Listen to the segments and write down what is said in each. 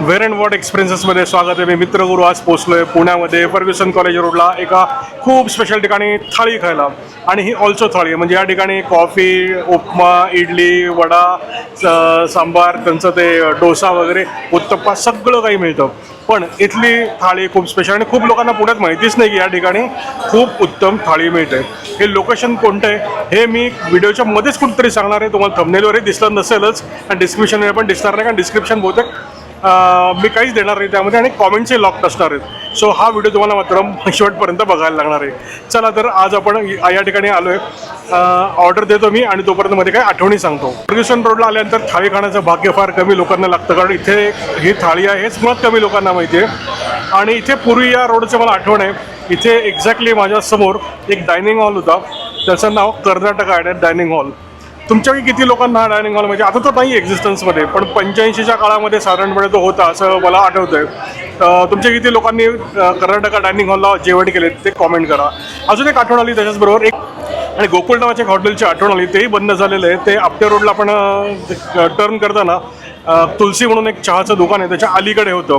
Where and what एक्सपिरियन्सेसमध्ये स्वागत आहे. मी मित्रगुरू आज पोचलो आहे पुण्यामध्ये फर्ग्युसन कॉलेज रोडला एका खूप स्पेशल ठिकाणी थाळी खायला. आणि ही ऑल्सो थाळी आहे. म्हणजे या ठिकाणी कॉफी उपमा इडली वडा सांबार त्यांचं ते डोसा वगैरे उत्तप्पा सगळं काही मिळतं. पण इथली थाळी खूप स्पेशल आणि खूप लोकांना पुण्यात माहितीच नाही की या ठिकाणी खूप उत्तम थाळी मिळते. हे लोकेशन कोणतं आहे? हे मी व्हिडिओच्या मध्येच कुठेतरी सांगणार आहे. तुम्हाला थंबनेलवरही दिसलं नसेलच. आणि डिस्क्रिप्शनवर पण दिसणार नाही कारण डिस्क्रिप्शन बहुतेक मी काहीच देणार नाही त्यामध्ये आणि कॉमेंटचे लॉक असणार आहेत. सो हा व्हिडिओ तुम्हाला मात्र शेवटपर्यंत बघायला लागणार आहे. चला तर आज आपण या ठिकाणी आलो आहे ऑर्डर देतो मी आणि तोपर्यंत मध्ये काय आठवणी सांगतो. प्रदूषण रोडला आल्यानंतर थाळी खाण्याचं भाग्य फार कमी लोकांना लागतं. कारण इथे ही थाळी आहे हेच मुळात कमी लोकांना माहिती आहे. आणि इथे पूर्वी या रोडचं मला आठवण आहे. इथे एक्झॅक्टली माझ्यासमोर एक डायनिंग हॉल होता. त्याचं नाव कर्नाटक आहे डायनिंग हॉल तुमच्याकडे किती लोकांना हा डायनिंग हॉल म्हणजे? आता तर नाही एक्झिस्टन्समध्ये पण पंच्याऐंशीच्या काळामध्ये साधारणपणे तो होता असं मला आठवतं आहे तुमच्या किती लोकांनी कर्नाटका डायनिंग हॉलला जेवण केले ते कॉमेंट करा. अजून एक आठवण आली त्याच्याचबरोबर एक आणि गोकुळ नावाच्या एक हॉटेलची आठवण आली तेही बंद झालेलं आहे. ते आपट्या रोडला आपण टर्न करताना तुलसी म्हणून एक चहाचं दुकान आहे त्याच्या अलीकडे होतं.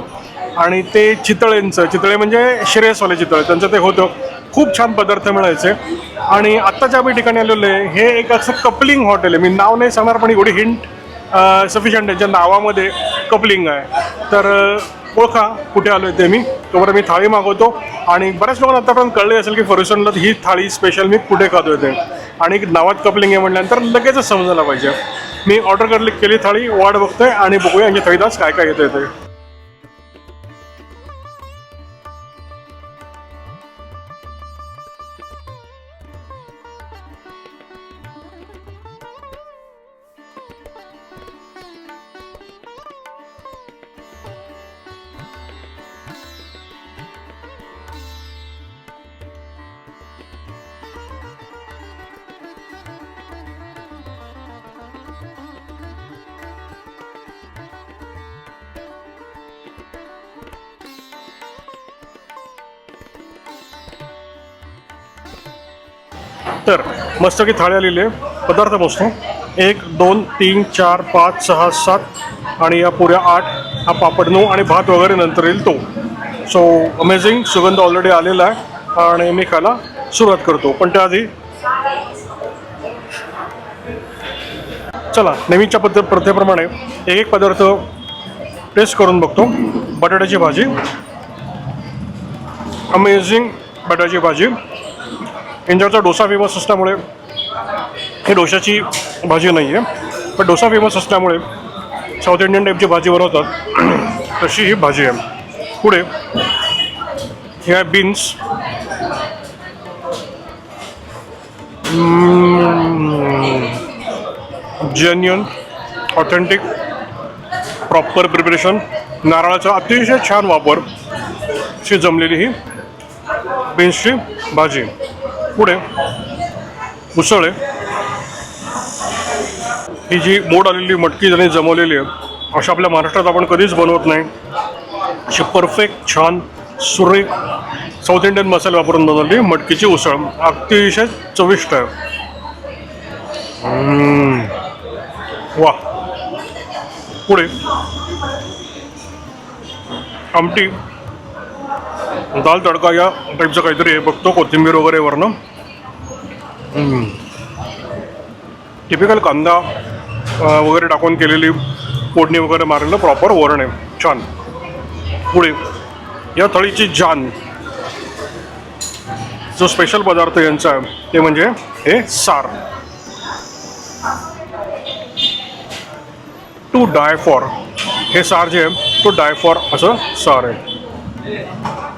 आणि ते चितळेंचं चितळे म्हणजे श्रेयसवाले चितळे त्यांचं ते होतं. खूप छान पदार्थ मिळायचे. आणि आत्ताच्या आम्ही ठिकाणी आलेलो आहे हे एक असं कपलिंग हॉटेल आहे. मी नाव नाही सांगणार पण एवढी हिंट सफिशियंट ज्या नावामध्ये कपलिंग आहे. तर ओळखा कुठे आलो आहे ते मी. तोपर्यंत मी थाळी मागवतो. आणि बऱ्याच लोकांना आतापर्यंत कळले असेल की फर्ग्युसनला ही थाळी स्पेशल मी कुठे खातो ते. आणि नावात कपलिंग आहे म्हटल्यानंतर लगेचच समजायला पाहिजे. मी ऑर्डर करली केली थाळी वाट बघतोय आणि बघूया यांच्या थाळीदास काय काय काय येतं ते. तर मस्तकी थाळ्या थाळी पदार्थ मोजतो एक दोन तीन चार पाच सहा सात आणि या पुऱ्या आठ. हा पापड नऊ आणि भात वगैरे नंतर येईल तो. सो अमेझिंग सुगंध ऑलरेडी आलेला आहे. आणि मी खायला सुरुवात करतो. पण त्याआधी चला नेहमीच्या पद्ध प्रथेप्रमाणे एक एक पदार्थ टेस्ट करून बघतो. बटाट्याची भाजी. अमेझिंग बटाट्याची भाजी. इंदोरचा डोसा फेमस असल्यामुळे हे डोशाची भाजी नाही आहे पण डोसा फेमस असल्यामुळे साऊथ इंडियन टाईपची भाजी बनवतात. तशी ही भाजी आहे. पुढे हे आहे beans genuine authentic proper preparation नारळाचा अतिशय छान वापर. शी जमलेली ही बीन्सची भाजी. पुढे. उसळ. आहे ही जी मोड आलेली मटकी ज्याने जमवलेली आहे अशा आपल्या महाराष्ट्रात आपण कधीच बनवत नाही. अशी परफेक्ट छान सुरेख साऊथ इंडियन मसाले वापरून बनवली मटकीची उसळ. अतिशय चविष्ट आहे. वा पुढे. आमटी. दाल तडका या टाईपचं काहीतरी आहे. बघतो कोथिंबीर वगैरे वरनं टिपिकल कांदा वगैरे टाकून केलेली फोडणी वगैरे मारलेलं प्रॉपर वरण आहे. छान. पुढे या थळीची जान. जो स्पेशल पदार्थ यांचा आहे ते म्हणजे हे सार. टू डाय फॉर हे सार जे आहे टू डाय फॉर असं सार आहे.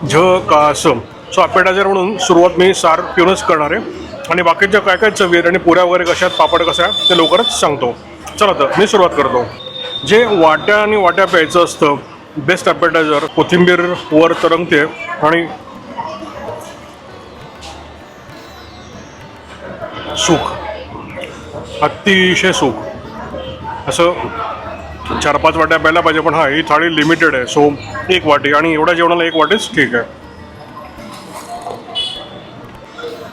झ का स. सो अपेटायझर म्हणून सुरुवात मी सार पिऊनच करणार आहे. आणि बाकीच्या काय काय चवी आहेत आणि पुऱ्या वगैरे कशा आहेत पापड कशा आहे ते लवकरच सांगतो. चला तर मी सुरुवात करतो. जे वाट्या आणि वाट्या प्यायचं असतं बेस्ट अपेटायझर कोथिंबीर वर तरंगते आणि सुख. अतिशय सुख. असं चार पाच वाट्या प्यायला पाहिजे पण हा ही थाळी लिमिटेड आहे. सो एक वाटी. आणि एवढ्या जेवणाला एक वाटीच ठीक आहे.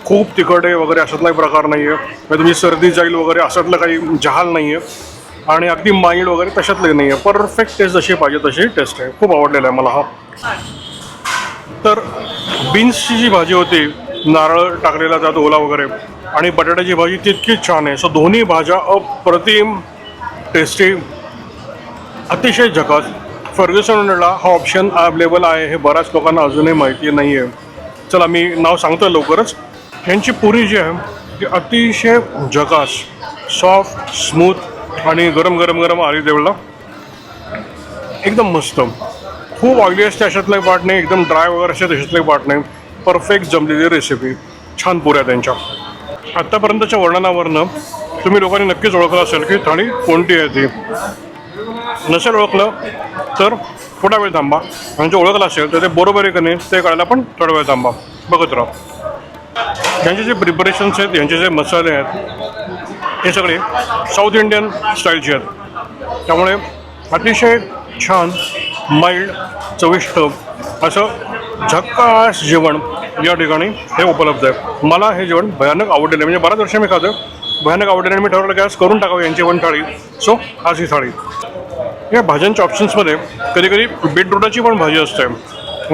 खूप तिखट आहे वगैरे अशातलाही प्रकार नाही आहे म्हणजे तुम्ही सर्दी जाईल वगैरे अशातलं काही जहाल नाही आहे आणि अगदी माइल्ड वगैरे तशातलं नाही आहे परफेक्ट टेस्ट जशी पाहिजे तशी टेस्ट आहे. खूप आवडलेला आहे मला हा. तर बीन्सची जी भाजी होती नारळ टाकलेला त्यात ओला वगैरे आणि बटाट्याची भाजी तितकी छान आहे. सो दोन्ही भाज्या अप्रतिम टेस्टी अतिशय झकास. फर्ग्युसन हा ऑप्शन अवेलेबल आहे हे बऱ्याच लोकांना अजूनही माहिती नाही आहे चला मी नाव सांगतो लवकरच. ह्यांची पुरी जी आहे ती अतिशय जकास सॉफ्ट स्मूथ आणि गरम गरम गरम आली तेवढा एकदम मस्त. खूप ऑइली असते अशातलं एक नाही एकदम ड्राय वगैरे असते तशातलं एक नाही परफेक्ट जमलेली रेसिपी छान पुऱ्या त्यांच्या. आत्तापर्यंतच्या वर्णनावरनं तुम्ही लोकांनी नक्कीच ओळखलं असेल की थाळी कोणती आहे ती. नसेल ओळखलं तर थोडा वेळ थांबा. आणि ओळखलं असेल तर ते बरोबर आहे का नाही ते कळायला पण थोडा वेळ थांबा. बघत राहा. यांचे जे प्रिपरेशन्स आहेत यांचे जे मसाले आहेत हे सगळे साऊथ इंडियन स्टाईलचे आहेत. त्यामुळे अतिशय छान माइल्ड चविष्ट असं झक्कास जेवण या ठिकाणी हे उपलब्ध आहे. मला हे जेवण भयानक आवडलेलं आहे. म्हणजे बऱ्याच वर्ष मी खातं भयानक आवडलेलं मी ठरवलं की आज करून टाकावं यांची पण थाळी. सो आज ही थाळी. या भाज्यांच्या ऑप्शन्समध्ये कधी कधी बीटरूटाची पण भाजी असते.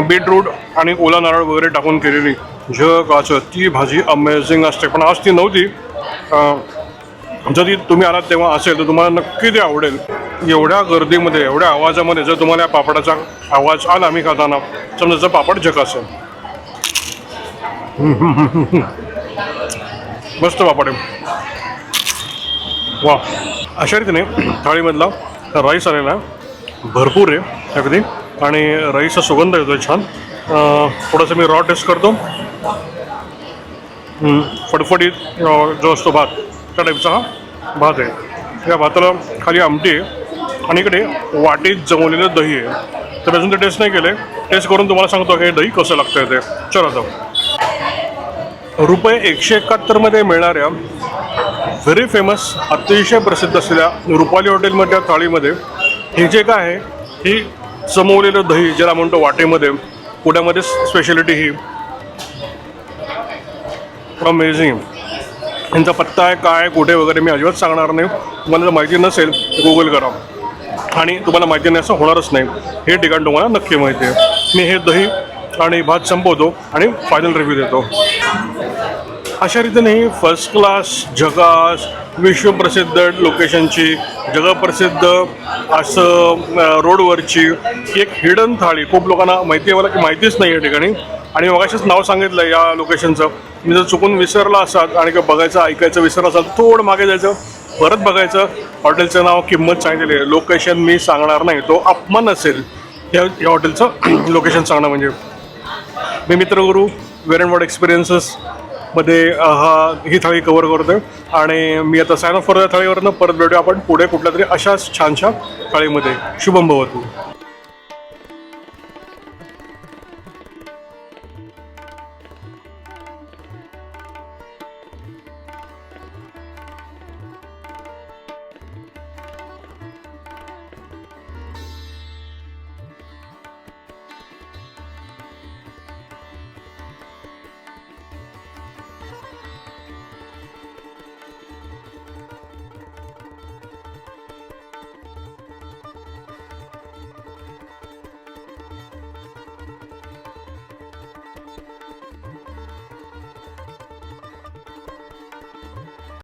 बीटरूट आणि ओला नारळ वगैरे टाकून केलेली जगाचं ती भाजी अमेझिंग असते. पण आज ती नव्हती. जरी तुम्ही आलात तेव्हा असेल तर तुम्हाला नक्की ते आवडेल. एवढ्या गर्दीमध्ये एवढ्या आवाजामध्ये जर तुम्हाला या पापडाचा आवाज आला मी खाताना समजायचं पापड जग असेल. मस्त पापड आहे. वा. अशा रीतीने थाळीमधला राईस आलेला आहे. भरपूर आहे अगदी. आणि राईसचा सुगंध येतो छान. थोडंसं मी रॉ टेस्ट करतो. फडफडीत जो असतो भात त्या टाईपचा हा भात आहे. या भाताला खाली आमटी आहे आणि इकडे वाटीत जमवलेलं दही आहे. तर अजून ते टेस्ट नाही केले टेस्ट करून तुम्हाला सांगतो हे दही कसं लागतं ते. चला आता रुपये एकशे एकाहत्तरमध्ये मिळणाऱ्या व्हेरी फेमस अतिशय प्रसिद्ध असलेल्या रुपाली हॉटेलमधल्या थाळीमध्ये हे जे काय आहे ही समवलेलं दही ज्याला म्हणतो वाटेमध्ये पुण्यामध्ये स्पेशालिटी ही अमेझिंग यांचा पत्ता आहे काय कुठे वगैरे मी अजिबात सांगणार नाही. तुम्हाला जर माहिती नसेल गुगल करा. आणि तुम्हाला माहिती नाही असं होणारच नाही. हे ठिकाण तुम्हाला नक्की माहिती आहे. मी हे दही आणि भात संपवतो आणि फायनल रिव्ह्यू देतो. अशा रीतीने ही फर्स्ट क्लास जगास विश्वप्रसिद्ध लोकेशनची जगप्रसिद्ध असं रोडवरची एक हिडन थाळी. खूप लोकांना माहिती आहे मला की माहितीच नाही या ठिकाणी. आणि मगाशीच नाव सांगितलं या लोकेशनचं मी जर चुकून विसरला असाल आणि किंवा बघायचं ऐकायचं विसरला असाल थोडं मागे जायचं परत बघायचं. हॉटेलचं नाव किंमत सांगितलेली आहे. लोकेशन मी सांगणार नाही. तो अपमान असेल. या या हॉटेलचं लोकेशन सांगणं म्हणजे. मी मित्रगुरू वेरनवॉड एक्सपिरियन्सेस मध्ये हा ही थाळी कवर करतोय. आणि मी आता सायन ऑफ फॉर थाळीवरनं. परत भेटूया आपण पुढे कुठल्या तरी अशाच छानशा थाळीमध्ये. शुभम भवतू